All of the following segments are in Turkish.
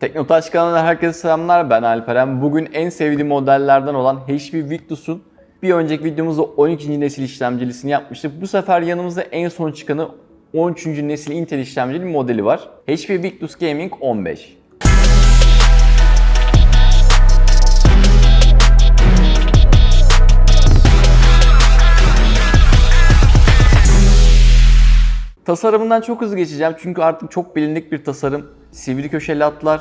Teknotaş kanalına herkese selamlar. Ben Alperen. Bugün en sevdiğim modellerden olan HP Victus'un bir önceki videomuzda 12. nesil işlemcilisini yapmıştık. Bu sefer yanımızda en son çıkanı 13. nesil Intel işlemcili modeli var. HP Victus Gaming 15. Tasarımından çok hızlı geçeceğim çünkü artık çok bilindik bir tasarım. Sivri köşeli hatlar,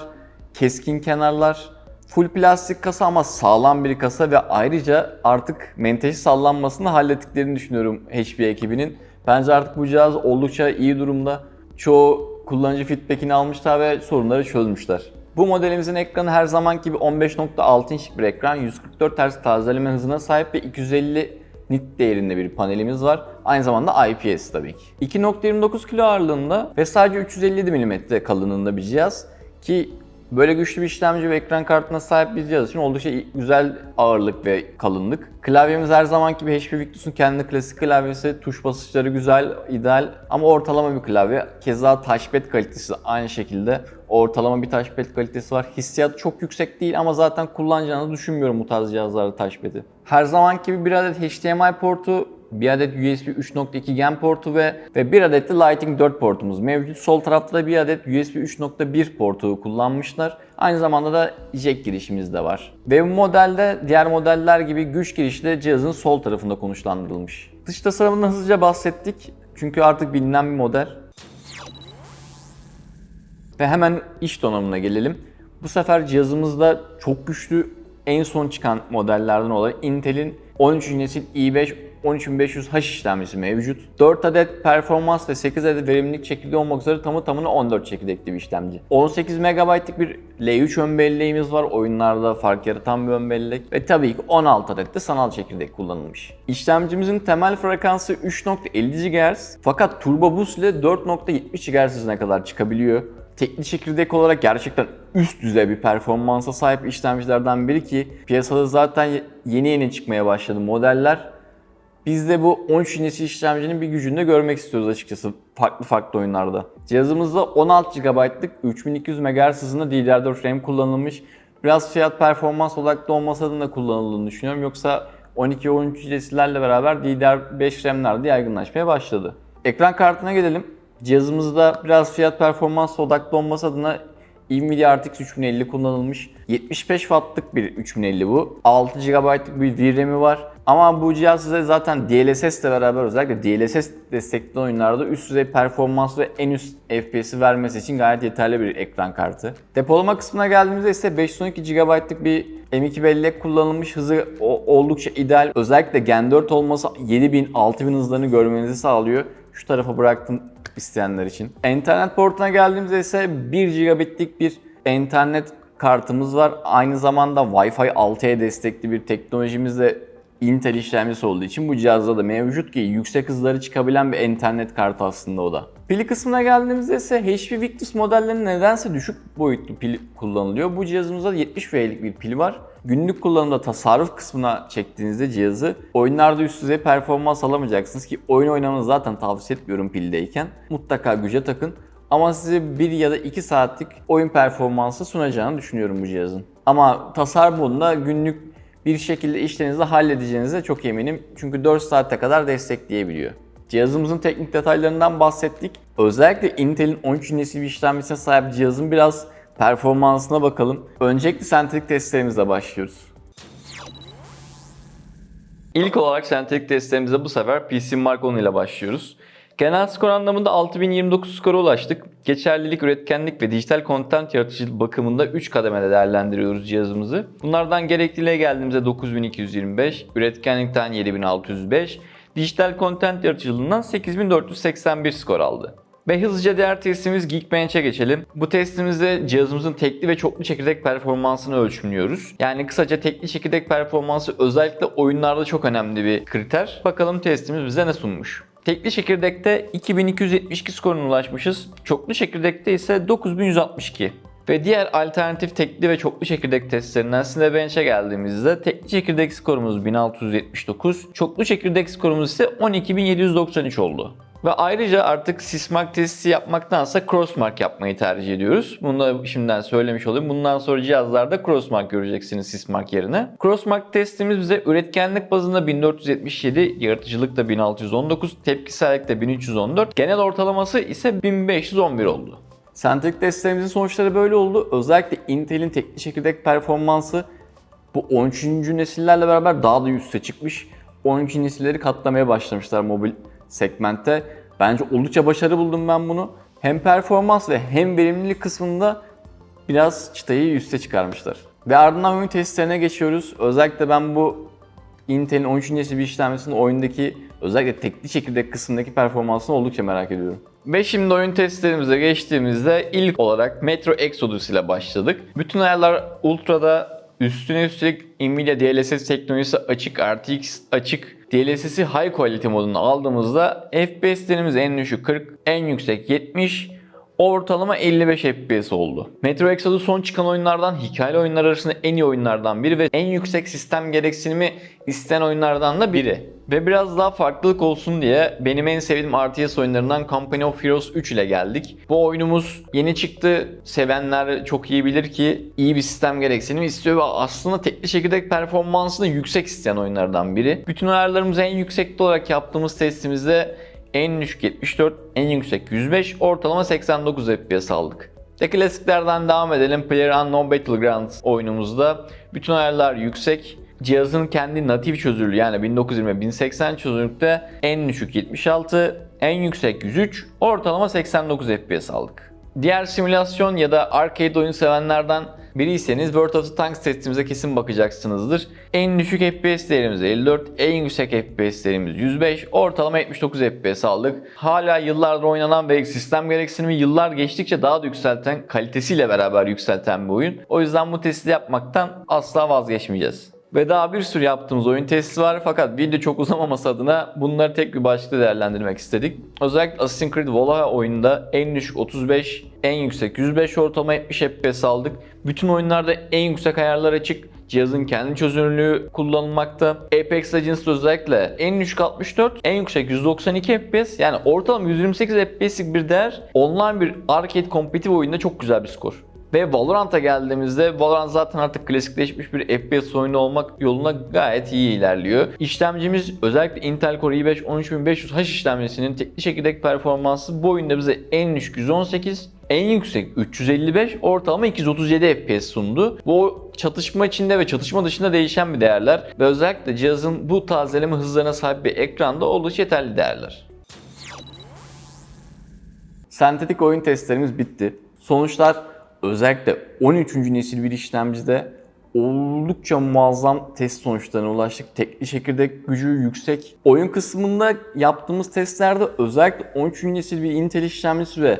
keskin kenarlar, full plastik kasa ama sağlam bir kasa ve ayrıca artık menteşe sallanmasını hallettiklerini düşünüyorum HP ekibinin. Bence artık bu cihaz oldukça iyi durumda. Çoğu kullanıcı feedbackini almışlar ve sorunları çözmüşler. Bu modelimizin ekranı her zaman gibi 15.6 inçlik bir ekran, 144 Hz tazeleme hızına sahip ve 250 nit değerinde bir panelimiz var. Aynı zamanda IPS tabii ki. 2.29 kilo ağırlığında ve sadece 357 mm kalınlığında bir cihaz ki böyle güçlü bir işlemci ve ekran kartına sahip bir cihaz için oldukça güzel ağırlık ve kalınlık. Klavyemiz her zaman gibi HP Victus'un kendi klasik klavyesi, tuş basışları güzel, ideal ama ortalama bir klavye. Keza touchpad kalitesi aynı şekilde ortalama bir touchpad kalitesi var. Hissiyat çok yüksek değil ama zaten kullanacağınızı düşünmüyorum bu tarz cihazlarda touchpad'i. Her zaman gibi bir adet HDMI portu, bir adet USB 3.2 gen portu ve ve bir adet de Lightning 4 portumuz mevcut. Sol tarafta da bir adet USB 3.1 portu kullanmışlar. Aynı zamanda da jack girişimiz de var. Ve bu modelde diğer modeller gibi güç girişi de cihazın sol tarafında konuşlandırılmış. Dış tasarımından hızlıca bahsettik. Çünkü artık bilinen bir model. Ve hemen iç donanımına gelelim. Bu sefer cihazımızda çok güçlü en son çıkan modellerden olan Intel'in 13. nesil i5 13500H işlemcisi mevcut. 4 adet performans ve 8 adet verimlilik çekirdeği olmak üzere tamı tamına 14 çekirdekli bir işlemci. 18 MB'lık bir L3 ön belleğimiz var. Oyunlarda fark yaratan bir ön bellek. Ve tabii ki 16 adet de sanal çekirdek kullanılmış. İşlemcimizin temel frekansı 3.50 GHz fakat Turbo Boost ile 4.70 GHz kadar çıkabiliyor tekli çekirdek olarak gerçekten üst düzey bir performansa sahip işlemcilerden biri ki piyasada zaten yeni yeni çıkmaya başladı modeller. Biz de bu 13 nesil işlemcinin bir gücünü de görmek istiyoruz açıkçası farklı farklı oyunlarda. Cihazımızda 16 GB'lık 3200 MHz hızında DDR4 RAM kullanılmış. Biraz fiyat performans olarak da olmasa da kullanıldığını düşünüyorum. Yoksa 12 ve 13 nesillerle beraber DDR5 RAM'ler de yaygınlaşmaya başladı. Ekran kartına gelelim. Cihazımızda biraz fiyat performans odaklı olması adına Nvidia RTX 3050 kullanılmış. 75 wattlık bir 3050 bu. 6 GB'lık bir VRAM'i var. Ama bu cihaz size zaten DLSS ile beraber özellikle DLSS destekli oyunlarda üst düzey performans ve en üst FPS'i vermesi için gayet yeterli bir ekran kartı. Depolama kısmına geldiğimizde ise 512 GB'lık bir M2 bellek kullanılmış hızı oldukça ideal. Özellikle Gen 4 olması 7000-6000 hızlarını görmenizi sağlıyor. Şu tarafa bıraktım isteyenler için. İnternet portuna geldiğimizde ise 1 gigabitlik bir internet kartımız var. Aynı zamanda Wi-Fi 6'ya destekli bir teknolojimiz de Intel işlemcisi olduğu için bu cihazda da mevcut ki yüksek hızları çıkabilen bir internet kartı aslında o da. Pili kısmına geldiğimizde ise HP Victus modellerinin nedense düşük boyutlu pil kullanılıyor. Bu cihazımızda 70 W'lik bir pil var. Günlük kullanımda tasarruf kısmına çektiğinizde cihazı oyunlarda üst düzey performans alamayacaksınız ki oyun oynamanızı zaten tavsiye etmiyorum pildeyken. Mutlaka güce takın. Ama size 1 ya da 2 saatlik oyun performansı sunacağını düşünüyorum bu cihazın. Ama tasarrufunda günlük bir şekilde işlerinizi halledeceğinize çok eminim. Çünkü 4 saate kadar destekleyebiliyor. Cihazımızın teknik detaylarından bahsettik. Özellikle Intel'in 13 nesil bir işlemcisine sahip cihazın biraz performansına bakalım. Öncelikle sentetik testlerimizle başlıyoruz. İlk olarak sentetik testlerimize bu sefer PC Mark 10 ile başlıyoruz. Genel skor anlamında 6029 skora ulaştık. Geçerlilik, üretkenlik ve dijital content yaratıcılık bakımında 3 kademede değerlendiriyoruz cihazımızı. Bunlardan gerekliliğe geldiğimizde 9225, üretkenlikten 7605, dijital content yaratıcılığından 8481 skor aldı. Ve hızlıca diğer testimiz Geekbench'e geçelim. Bu testimizde cihazımızın tekli ve çoklu çekirdek performansını ölçümlüyoruz. Yani kısaca tekli çekirdek performansı özellikle oyunlarda çok önemli bir kriter. Bakalım testimiz bize ne sunmuş. Tekli çekirdekte 2272 skoruna ulaşmışız. Çoklu çekirdekte ise 9162. Ve diğer alternatif tekli ve çoklu çekirdek testlerinden Cinebench'e geldiğimizde tekli çekirdek skorumuz 1679, çoklu çekirdek skorumuz ise 12793 oldu. Ve ayrıca artık Sysmark testi yapmaktansa Crossmark yapmayı tercih ediyoruz. Bunu da şimdiden söylemiş olayım. Bundan sonra cihazlarda Crossmark göreceksiniz Sysmark yerine. Crossmark testimiz bize üretkenlik bazında 1477, yaratıcılıkta 1619, tepkisellikte 1314, genel ortalaması ise 1511 oldu. Sentrik testlerimizin sonuçları böyle oldu. Özellikle Intel'in tekli çekirdek performansı bu 13. nesillerle beraber daha da üste çıkmış. 12. nesilleri katlamaya başlamışlar mobil segmentte. Bence oldukça başarı buldum ben bunu. Hem performans ve hem verimlilik kısmında biraz çıtayı üste çıkarmışlar. Ve ardından oyun testlerine geçiyoruz. Özellikle ben bu Intel'in 13. nesil bir işlemcisinin oyundaki özellikle tekli çekirdek kısmındaki performansını oldukça merak ediyorum. Ve şimdi oyun testlerimize geçtiğimizde ilk olarak Metro Exodus ile başladık. Bütün ayarlar Ultra'da üstüne üstlük Nvidia DLSS teknolojisi açık, RTX açık. DLSS'i High Quality modunu aldığımızda FPS'lerimiz en düşük 40, en yüksek 70, ortalama 55 FPS oldu. Metro Exodus son çıkan oyunlardan hikayeli oyunlar arasında en iyi oyunlardan biri ve en yüksek sistem gereksinimi isteyen oyunlardan da biri. Ve biraz daha farklılık olsun diye benim en sevdiğim RTS oyunlarından Company of Heroes 3 ile geldik. Bu oyunumuz yeni çıktı. Sevenler çok iyi bilir ki iyi bir sistem gereksinimi istiyor ve aslında tekli çekirdek performansını yüksek isteyen oyunlardan biri. Bütün ayarlarımızı en yüksekte olarak yaptığımız testimizde en düşük 74, en yüksek 105, ortalama 89 FPS aldık. Ve klasiklerden devam edelim. PlayerUnknown Battlegrounds oyunumuzda bütün ayarlar yüksek. Cihazın kendi natif çözünürlüğü yani 1920-1080 çözünürlükte en düşük 76, en yüksek 103, ortalama 89 FPS aldık. Diğer simülasyon ya da arcade oyun sevenlerden biriyseniz World of Tanks testimize kesin bakacaksınızdır. En düşük FPS değerimiz 54, en yüksek FPS değerimiz 105, ortalama 79 FPS aldık. Hala yıllardır oynanan ve sistem gereksinimi yıllar geçtikçe daha da yükselten, kalitesiyle beraber yükselten bir oyun. O yüzden bu testi yapmaktan asla vazgeçmeyeceğiz. Ve daha bir sürü yaptığımız oyun testi var fakat video çok uzamaması adına bunları tek bir başlıkta değerlendirmek istedik. Özellikle Assassin's Creed Valhalla oyununda en düşük 35, en yüksek 105 ortalama 70 FPS aldık. Bütün oyunlarda en yüksek ayarlar açık. Cihazın kendi çözünürlüğü kullanılmakta. Apex Legends'da özellikle en düşük 64, en yüksek 192 FPS yani ortalama 128 FPS'lik bir değer online bir arcade kompetitif oyunda çok güzel bir skor. Ve Valorant'a geldiğimizde Valorant zaten artık klasikleşmiş bir FPS oyunu olmak yoluna gayet iyi ilerliyor. İşlemcimiz özellikle Intel Core i5 13500H işlemcisinin tekli çekirdek performansı bu oyunda bize en düşük 118, en yüksek 355, ortalama 237 FPS sundu. Bu çatışma içinde ve çatışma dışında değişen bir değerler ve özellikle cihazın bu tazeleme hızlarına sahip bir ekranda oldukça yeterli değerler. Sentetik oyun testlerimiz bitti. Sonuçlar özellikle 13. nesil bir işlemcide oldukça muazzam test sonuçlarına ulaştık. Tekli çekirdek gücü yüksek. Oyun kısmında yaptığımız testlerde özellikle 13. nesil bir Intel işlemcisi ve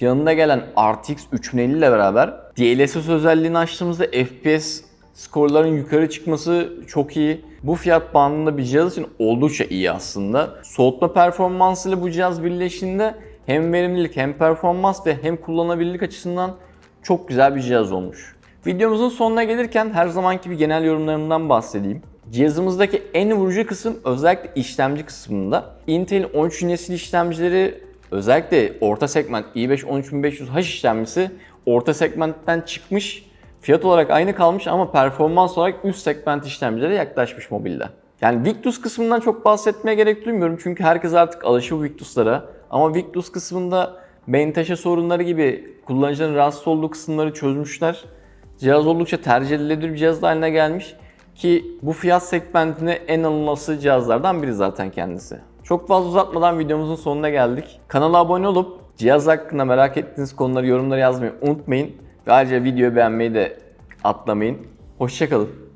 yanında gelen RTX 3050 ile beraber DLSS özelliğini açtığımızda FPS skorların yukarı çıkması çok iyi. Bu fiyat bandında bir cihaz için oldukça iyi aslında. Soğutma performansıyla bu cihaz birleştiğinde hem verimlilik hem performans ve hem kullanılabilirlik açısından çok güzel bir cihaz olmuş. Videomuzun sonuna gelirken her zamanki gibi genel yorumlarımdan bahsedeyim. Cihazımızdaki en vurucu kısım özellikle işlemci kısmında. Intel'in 13. nesil işlemcileri özellikle orta segment i5 13500H işlemcisi orta segmentten çıkmış. Fiyat olarak aynı kalmış ama performans olarak üst segment işlemcilere yaklaşmış mobilde. Yani Victus kısmından çok bahsetmeye gerek duymuyorum çünkü herkes artık alışıyor Victus'lara. Ama Victus kısmında menteşe sorunları gibi kullanıcıların rahatsız olduğu kısımları çözmüşler. Cihaz oldukça tercih edilebilir bir cihaz haline gelmiş ki bu fiyat segmentine en alınması cihazlardan biri zaten kendisi. Çok fazla uzatmadan videomuzun sonuna geldik. Kanala abone olup cihaz hakkında merak ettiğiniz konuları yorumlara yazmayı unutmayın. Ve ayrıca videoyu beğenmeyi de atlamayın. Hoşçakalın.